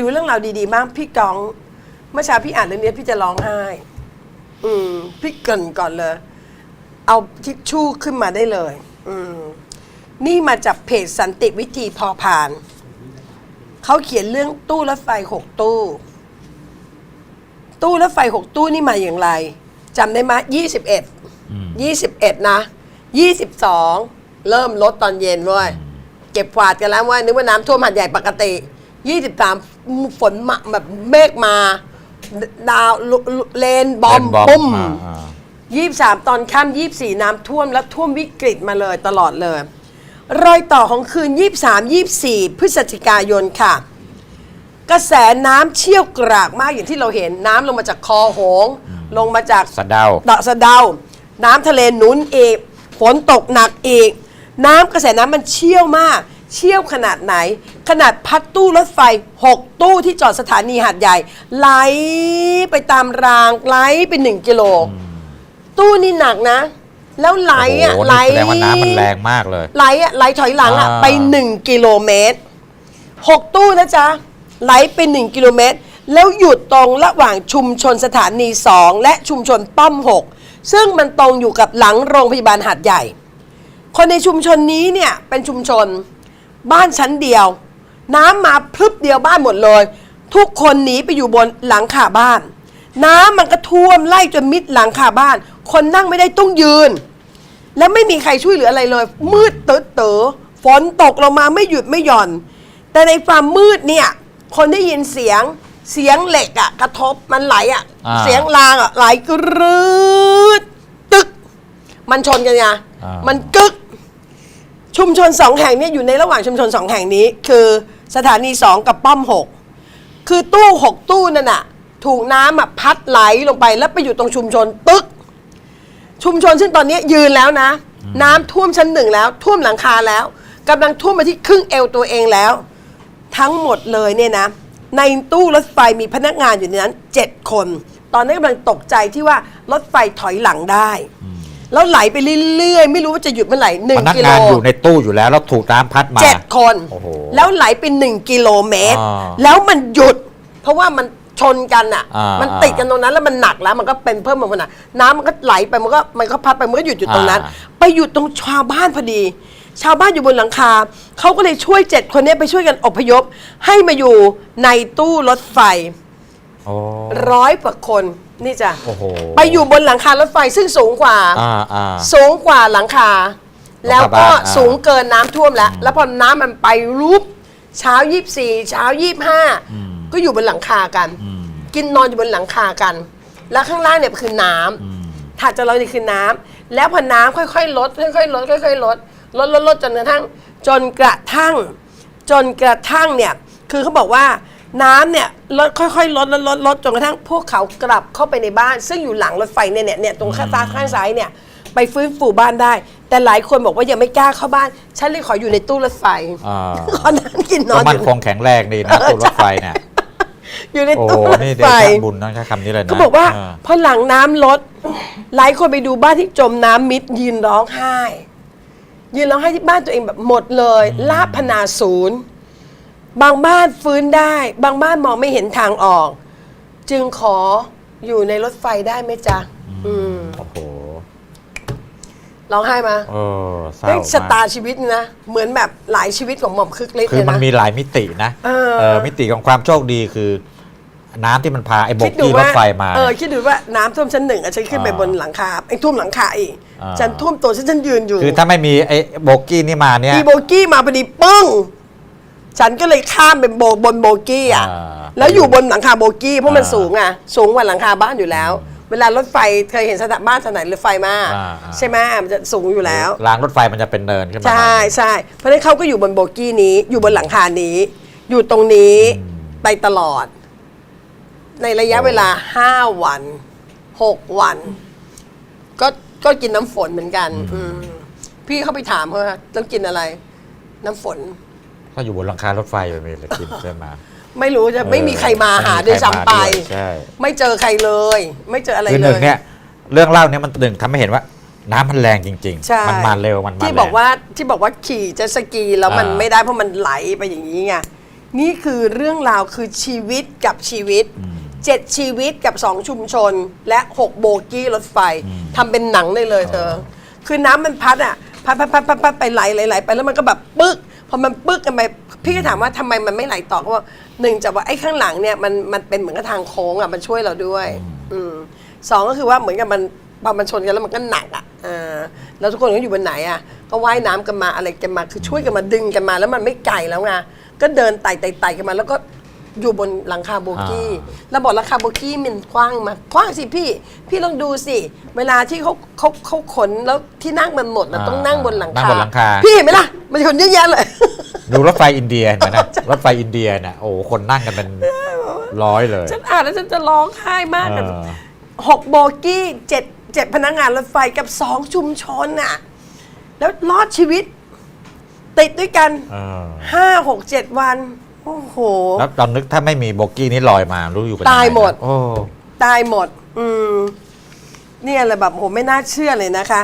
ดูเรื่องราวดีๆบ้างพี่กอง เมื่อเช้าพี่อ่านเรื่องนี้พี่จะร้องไห้ อืม พี่เกรินก่อนเลย เอาทิชชู่ขึ้นมาได้เลย อืม นี่มาจากเพจสันติวิธีพอพาน เขาเขียนเรื่องตู้รถไฟหกตู้ ตู้รถไฟหกตู้นี่มาอย่างไรจำได้ไหมยี่สิบเอ็ดอืมยี่สิบเอ็ดนะยี่สิบสองเริ่มลดตอนเย็นเว้ยเก็บกวาดกันแล้วเว่านึกว่าน้ำท่วมหัดใหญ่ปกติ ยี่สิบสามฝนมาแบบเมฆมา ดาวลุลุเลนบอมเล่นปุ้มอ่าอ่ายี่สามตอนค่ำยี่สี่น้ำท่วมและท่วมวิกฤตมาเลยตลอดเลย รอยต่อของคืนยี่สามยี่สี่พฤศจิกายนค่ะ กระแสน้ำเชี่ยวกรากมากอย่างที่เราเห็นน้ำลงมาจากคอโหง ลงมาจาก สะเดา ดอกสะเดา น้ำทะเลหนุนอีก ฝนตกหนักอีก น้ำกระแสน้ำมันเชี่ยวมาก เชี่ยวขนาดไหน ขนาดพัดตู้รถไฟ 6 ตู้ที่จอดสถานีหาดใหญ่ ไหลไปตามรางไหลไปหนึ่งกิโล ตู้นี่หนักนะ แล้วไหลอะโอ้โหไหลนี่แสดงว่าน้ำมันแรงมากเลย ไหลอะไหลถอยหลังอะอ่า ไป 1 กิโลเมตร 6 ตู้นะจ๊ะ ไหลไป 1 กิโลเมตร แล้วหยุดตรงระหว่างชุมชนสถานี 2 และชุมชนป้อม 6 ซึ่งมันตรงอยู่กับหลังโรงพยาบาลหาดใหญ่ คนในชุมชนนี้เนี่ยเป็นชุมชน บ้านชั้นเดียว น้ำมาพรึบเดียวบ้านหมดเลย ทุกคนหนีไปอยู่บนหลังคาบ้าน น้ำมันก็ท่วมไล่จนมิดหลังคาบ้าน คนนั่งไม่ได้ต้องยืน แล้วไม่มีใครช่วยเหลืออะไรเลย มืดเต๋อเต๋อฝนตกลงมาไม่หยุดไม่หย่อน แต่ในความมืดเนี่ย คนได้ยินเสียงเสียงเหล็กอะกระทบมันไหลอะอ่า เสียงรางอะไหลกรืดตึก มันชนกันไงอ่ามัมันกึก ชุมชนสองแห่งเนี้อยู่ในระหว่างชุมชนสองแห่งนี้ คือสถานีสองกับป้อมหกคือตู้หกตู้นั่นน่ะถูกน้ำอะพัดไหลลงไปแล้วไปอยู่ตรงชุมชนตึก ชุมชนซึ่งตอนนี้ยืนแล้วนะ น้ำท่วมชั้นหนึ่งแล้ว ท่วมหลังคาแล้วกำลังท่วมมาที่ครึ่งเอวตัวเองแล้ว ทั้งหมดเลยเนี่ยนะ ในตู้รถไฟมีพนักงานอยู่ในนั้นเจ็ดคน ตอนนี้นกำลังตกใจที่ว่ารถไฟถอยหลังได้ แล้วไหลไปเรื่อยๆ ไม่รู้ว่าจะหยุดเมื่อไหร่หนึ่พงนักกิโลงานอยู่ในตู้อยู่แล้ว แล้วถูกน้ำพัดมา เจ็ดคน โอ้โหแล้วไหลไปหนึ่งกิโลเมตร อ่าแล้วมันหยุด เพราะว่ามันชนกันอะ อ่ามัมันติดกันตรงนั้นแล้วมันหนักแล้วมันก็เป็นเพิ่มมาขนาดน้ำมันก็ไหลไปมันก็มันก็พัดไปมันก็หยุดอยู่ตรงนั้น อ่า ไปหยุดตรงชาวบ้านพอดี ชาวบ้านอยู่บนหลังคาเขาก็เลยช่วยเจ็ดคนเนี้ไปช่วยกันอพยพ ให้มาอยู่ในตู้รถไฟ โอ้ ร้อยกว่าคน นี่จ้ะโอ้โหไปอยู่บนหลังคารถไฟซึ่งสูงกว่า อ่าอ่า สูงกว่าหลังคา แล้วก็บ้านอ่าสูงเกินน้ำท่วมแล้ว แล้วพอน้ำมันไปรูปเช้ายี่สี่เช้ายี่ห้าก็อยู่บนหลังคากัน อืมกินนอนอยู่บนหลังคากัน แล้วข้างล่างเนี่ยคือน้ำอืมถัดจากเรานี่คือน้ำแล้วพอน้ำค่อยๆลดค่อยๆลดค่อยๆลดลดลดลดจนกระทั่ง จนกระทั่ง จนกระทั่งเนี่ยคือเขาบอกว่า น้ำเนี่ยลดค่อยๆลดลดลดลดจนกระทั่งพวกเขากลับเข้าไปในบ้าน ซึ่งอยู่หลังรถไฟเนี่ยเนี่ยเนี่ยตรงข้างซ้ายข้างซ้ายเนี่ยไปฟื้นฟูบ้านได้ แต่หลายคนบอกว่ายังไม่กล้าเข้าบ้าน ฉันเลยขออยู่ในตู้รถไฟอ่า ขอนั่งกินนก็อนอมันยู่ คงแข็งแรงดีนะตู้รถไฟเนี่ยอยู่ในโอ้ตู้รถนี่เดไฟ ชะบุญต้องใช้คำนี้เลยนะเขาบอกว่าเออพอหลังน้ำลด หลายคนไปดูบ้านที่จมน้ำมิดยืนร้องไห้ ยืนร้องไห้ที่บ้านตัวเองแบบหมดเลยลาบพนาศูนย์ บางบ้านฟื้นได้ บางบ้านมองไม่เห็นทางออก จึงขออยู่ในรถไฟได้ไหมจ๊ะอืมโอ้โหร้องไห้มาเออเศร้าเฮ้ยชะตามากชีวิตนะ เหมือนแบบหลายชีวิตของหม่อมคึกฤทธิ์คือเลยมันนะ มีหลายมิตินะเออ เออมิติของความโชคดีคือ น้ำที่มันพาไอ้บคิกดดูกี้รว่าถไฟมา เออคิดดูว่าน้ำท่วมชั้นหนึ่งอะฉันขึ้นไปอ่าบนหลังคาไอ้ท่วมหลังคาอีกอ่า ฉันท่วมตัวฉันฉันยืนอยู่คือถ้าไม่มีไอ้โบกี้นี่มาเนี่ย อีโบกี้มาพอดีปึ้ง ฉันก็เลยข้ามเป็นโบบนโบกี้อะอ่า แล้วอยู่บนหลังคาโบกี้เพราะมันอ่าสูงอะสูงกว่าหลังคาบ้านอยู่แล้ว เวลารถไฟเคยเห็นสถานบ้านสถานีรถไฟมาอ่าอ่า ใช่ไหมมันจะสูงอยู่แล้ว รางรถไฟมันจะเป็นเนินขึ้นมาใช่ใช่เพราะฉะนั้นเขาก็อยู่บนโบกี้นี้อยู่บนหลังคานี้ อยู่ตรงนี้ไปตลอด ในระยะเวลาห้าวันหกวัน ก็ก็กินน้ำฝนเหมือนกัน อืมพี่เข้าไปถามเขาว่าต้องกินอะไร น้ำฝน ก็อยู่บนหลังคารถไฟอยู่มีอะไรกินใช่ไหมไม่รู้จะไม่มีใครมาหาด้วยซ้ำไปม่มีใครมาด้วยใช่ไม่เจอใครเลย ไม่เจออะไรคือหเลนึ่งยเนี่ยเรื่องเล่าเนี่ยมันหนึ่งทำให้เห็นว่าน้ำมันแรงจริงใช่ๆมันมาเร็ว มันมาที่แรงบอกว่าที่บอกว่าขี่เจ็ตสกีแล้วมันอ่าไม่ได้เพราะมันไหลไปอย่างนี้ไง นี่คือเรื่องราวคือชีวิตกับชีวิตเจ็ดชีวิตกับสองชุมชน และหกโบกี้รถไฟทำเป็นหนังได้เลยเธอ คือน้ำมันพัดอะพัดพัดพัดพัดพัดไปไหลไหลไหลไปแล้วมันก็แบบปึ๊ก พอมันปึ๊กกันไปพี่ก็ถามว่าทำไมมันไม่ไหลต่อก็ว่าหนึ่งจากว่าไอ้ข้างหลังเนี่ยมันมันเป็นเหมือนกับทางโค้งอะมันช่วยเราด้วย อืมสองก็คือว่าเหมือนกับมันพอมันชนกันแล้วมันก็หนักอะอ่าแล้วทุกคนก็อยู่บนไหนอะ ก็ว่ายน้ำกันมาอะไรกันมาคือช่วยกันมาดึงกันมา แล้วมันไม่ไกลแล้วไงก็เดินไต่ไต่ไต่กันมาแล้วก็อยู่บนหลังคาโบกี้แล้วบอกราคาโบกี้มันกว้างมากกว้างสิพี่ พี่ลองดูสิ เวลาที่เขาเขาเขาขนแล้วที่นั่งมันหมดเราต้องนั่งบนหลังนั่งคาบนหลังคา พี่เห็นไหมล่ะ มันคนเยอะแยะเลย ดูรถไฟอินเดียเห็นไหมนะรถไฟอินเดียน่ะโอ้โหคนนั่งกันเป็นร้อยเลยฉันอ่านแล้วฉันจะร้องไห้มากเอกับอ หกโบกี้เจ็ดเจ็ดพนักงานรถไฟกับสองชุมชนน่ะ แล้วรอดชีวิต ติดด้วยกันเออห้าหกเจ็ดวัน โอ้โห แล้วตอนนึกถ้าไม่มีโบกี้นี้ลอยมารู้อยู่เป็นงไงตายหมด โอ้ตายหมด อืม เนี่ยแหละแบบโหไม่น่าเชื่อเลยนะคะ